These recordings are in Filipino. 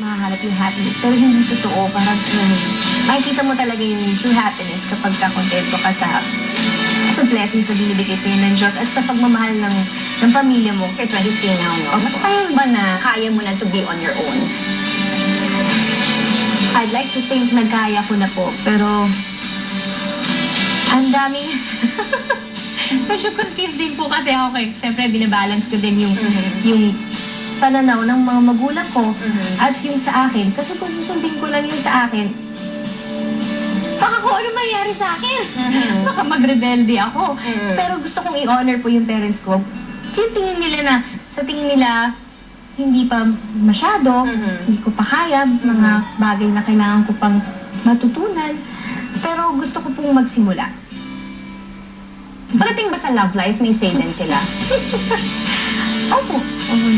mahahanap yung happiness. Pero hindi totoo. Parang um, makikita mo talaga yung true happiness kapag kakontento ka sa sa blessings na binibigay sa'yo ng Diyos at sa pagmamahal ng, ng pamilya mo. You're 23 now, no? Opo. Masaya ba na kaya mo na to be on your own? I'd like to think nagkaya ko na po, pero ang daming... Medyo confused din po kasi ako kay, syempre binabalance ko din yung, yung pananaw ng mga magulang ko at yung sa akin. Kasi kung susundin ko lang yung sa akin, baka kung ano mangyari sa akin. baka magrebelde ako. Mhm. Pero gusto kong i-honor po yung parents ko. Yung tingin nila na, sa tingin nila, hindi pa masyado, Mhm. hindi ko pa kaya, mga bagay na kailangan ko pang matutunan. Pero gusto ko pong magsimula. Pagdating ba sa love life, may say din sila? Opo. Opo.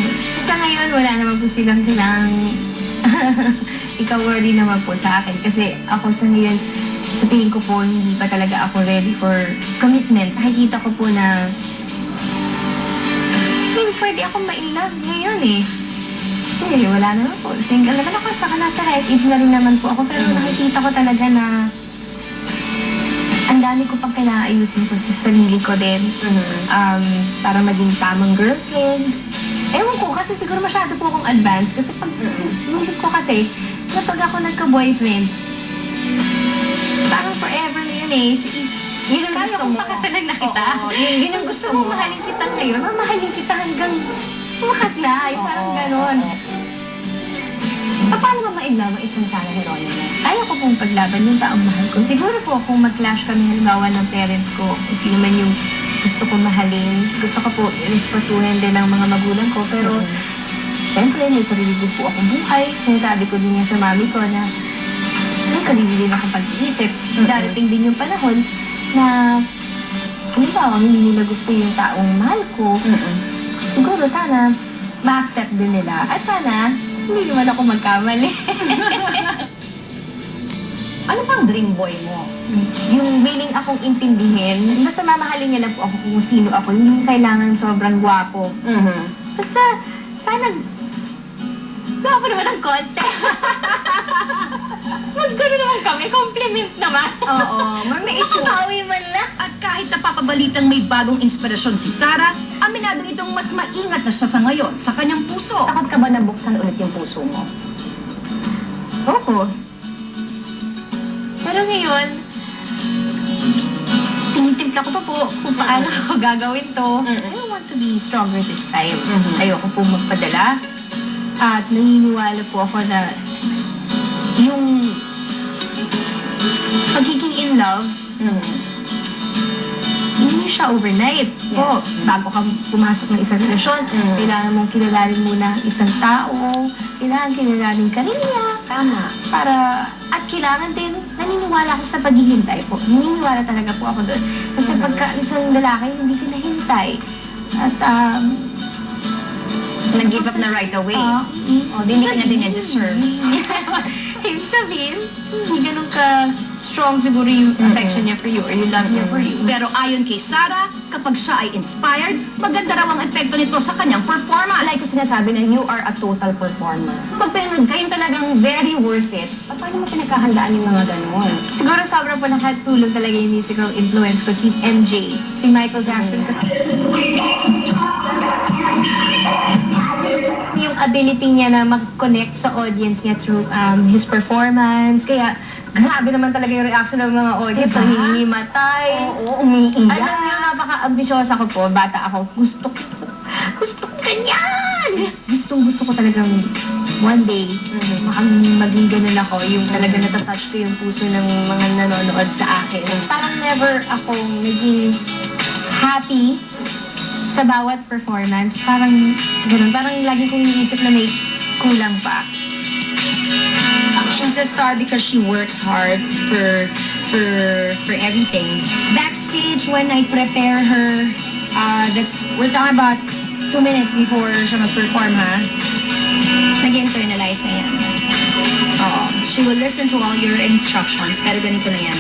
Sa ngayon, wala naman po silang kailangang ikaw worry naman po sa akin. Kasi ako sa ngayon, sa tingin ko po, hindi pa talaga ako ready for commitment. Nakikita ko po na I mean, pwede akong ma-inlove ngayon eh. Kasi wala naman po. Single naman ako. Saka nasa right age na rin naman po ako. Pero nakikita ko talaga na ang dami ko pang kailangan ayusin ko sa sarili ko din. Um, para maging tamang girlfriend. Ewan ko, kasi siguro masyado po akong advanced. Kasi pag, inisip ko kasi, na pag ako nagka-boyfriend, parang forever na yun eh. So, i- Yun ang gusto kong mo. pakasalan na kita. Oo, yun- yun ang gusto mo. Mamahalin kita ngayon, mamahalin kita hanggang bukas na. Yung parang Oo, ganon. oo. Pa- Paano ba ma-inlove ang isang Sarah Geronimo? Kaya ko pong paglaban yung taong mahal ko. Siguro po kung mag-clash kami halimbawa ng parents ko, kung sino man yung gusto ko mahalin, gusto ko po respetuhin din ng mga magulang ko. Pero, syempre, may sarili din po akong buhay. Sinasabi ko din yan sa mami ko na may sarili din akong pag-iisip. Darating din yung panahon na halimbawa, hindi nila gusto yung taong mahal ko. Siguro sana ma-accept din nila. At sana, hindi naman ako magkamali. Ano pang dream boy mo? yung willing akong intindihin, basta mamahalin niya lang po ako kung sino ako. Hindi kailangan sobrang gwapo. Basta, sana, gwapo naman ang konti. Magkano naman kami, compliment naman. Oo, mag may itsura. Makabawi man lang. At kahit napapabalitang may bagong inspirasyon si Sarah, aminadong itong mas maingat na siya sa ngayon sa kanyang puso. Takot ka ba na buksan ulit yung puso mo? Oo. Pero ngayon, tinitimpla ko pa po kung paano ako gagawin to. I want to be stronger this time. Ayoko po magpadala. At naniniwala po ako na yung pagiging in love, hindi siya overnight. Po, Yes. bago ka pumasok ng isang relasyon, Mm. kailangan mong kilalanin muna isang tao, kailangan kilalanin ka rin niya, Tama. para, at kailangan din, naniniwala ako sa paghihintay po. Naniniwala talaga po ako doon. Kasi pagka isang lalaki, hindi ka nahintay. At, um, Nag-give up na right away. Ah, O, di hindi ka na din na-deserve. Ibig sabihin, hindi ganun ka strong siguro yung affection niya for you or yung love niya for you. Pero ayon kay Sarah, kapag siya ay inspired, maganda raw ang epekto nito sa kanyang performance. Like ko sinasabi na you are a total performer. Pag pinanood ka, yung talagang very worth it. Pa- Paano mo pinagkahandaan yung mga ganon? Siguro sobrang po nakatulong talaga yung musical influence ko si MJ, si Michael Jackson. Yung ability niya na mag-connect sa audience niya through um, his performance. Kaya grabe naman talaga yung reaction ng mga audience. Diba? Ang hinihimatay. Oo, umiiyak. Alam niyo, napaka-ambisyosa ko po. Bata ako. Gusto ko, gusto ko ganyan! Gustong gusto ko talagang one day, makang maging ganun ako. Yung talaga natatouch ko yung puso ng mga nanonood sa akin. Parang never akong naging happy sa bawat performance. Parang ganun. Parang lagi kong iniisip na may kulang pa. She's a star because she works hard for for for everything. Backstage when I prepare her, uh, that's we're talking about two minutes before siya mag-perform ha. Nag-internalize na yan. Oo. She will listen to all your instructions, pero ganito na yan.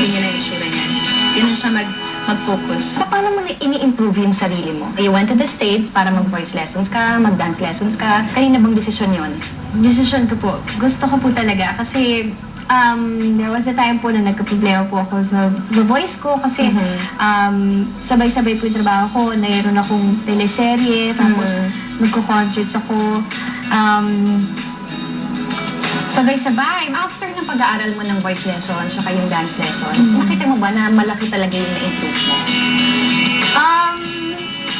Ganyan na yung itsura niyan. Ganun siya mag mag-focus. Pa- Paano mo ini-improve yung sarili mo? You went to the States para mag-voice lessons ka, mag-dance lessons ka. Kanina bang desisyon yon? Decision ko po. Gusto ko po talaga kasi um, there was a time po na nagka-problema po ako sa, sa voice ko kasi um, sabay-sabay po yung trabaho ko. Mayroon akong teleserye, tapos magko-concerts ako. Um, sabay-sabay. After pag-aaral mo ng voice lessons, saka yung dance lessons, nakita mo ba na malaki talaga yung na-improve mo? Um,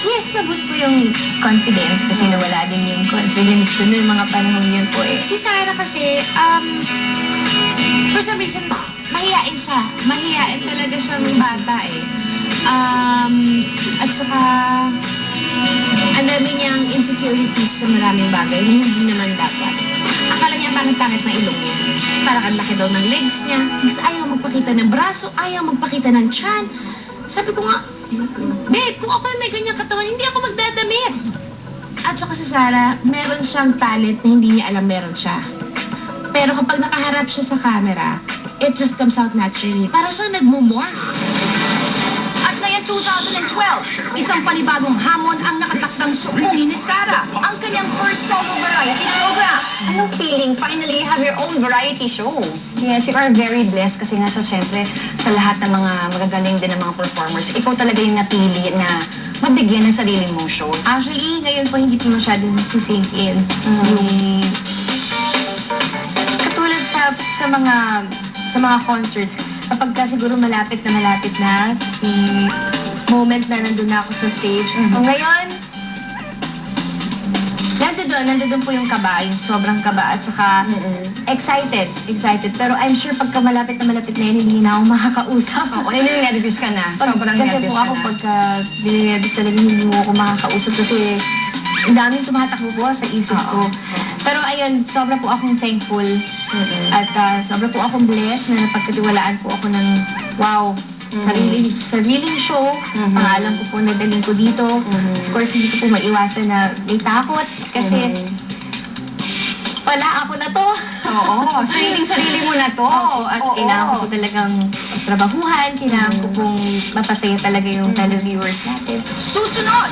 yes, na-boost ko yung confidence kasi nawala din yung confidence ko noong mga panahon yun po eh. Si Sarah kasi, um, for some reason, mahihain siya. Mahihain talaga siyang bata eh. Um, at saka, ang dami niyang insecurities sa maraming bagay na hindi naman dapat. Akala niya pangit-pangit na ilong niya. Ang laki daw ng legs niya. Mas ayaw magpakita ng braso, ayaw magpakita ng chan. Sabi ko nga, babe, kung ako may ganyang katawan, hindi ako magdadamit. At saka si Sarah, meron siyang talent na hindi niya alam meron siya. Pero kapag nakaharap siya sa camera, it just comes out naturally. Para siyang nagmumorph. Ngayon 2012, isang panibagong hamon ang nakataksang sumbungin ni Sarah, ang kanyang first solo variety program. Anong feeling? Finally, you have your own variety show. Yes, you are very blessed kasi nga sa syempre, sa lahat ng mga magagaling din ng mga performers, ikaw talaga yung napili na mabigyan ng sarili mong show. Actually, ngayon po hindi po masyadong nagsisink in yung katulad sa sa mga sa mga concerts kapag ka siguro malapit na malapit na yung moment na nandun na ako sa stage. O ngayon, nandun, nandun po yung kaba, yung sobrang kaba at saka excited, excited. Pero I'm sure pagka malapit na malapit na yun, hindi na ako makakausap. Oo, oh, nervous ka na. Pag- Sobrang kasi nervous po ka ako na. pagka dininervous talaga hindi mo ako makakausap kasi ang daming tumatakbo po sa isip ko. Pero ayun, sobra po akong thankful at ah, sobra po akong blessed na napagkatiwalaan po ako ng wow, sariling, sariling show. Pangalan ko po na daling ko dito. Of course, hindi ko po maiwasan na may takot kasi wala ako na to. Oo, sariling-sarili mo na to. Oo, at Oo. kailangan ko po talagang trabahuhan, kailangan ko pong mapasaya talaga yung televiewers natin. Susunod!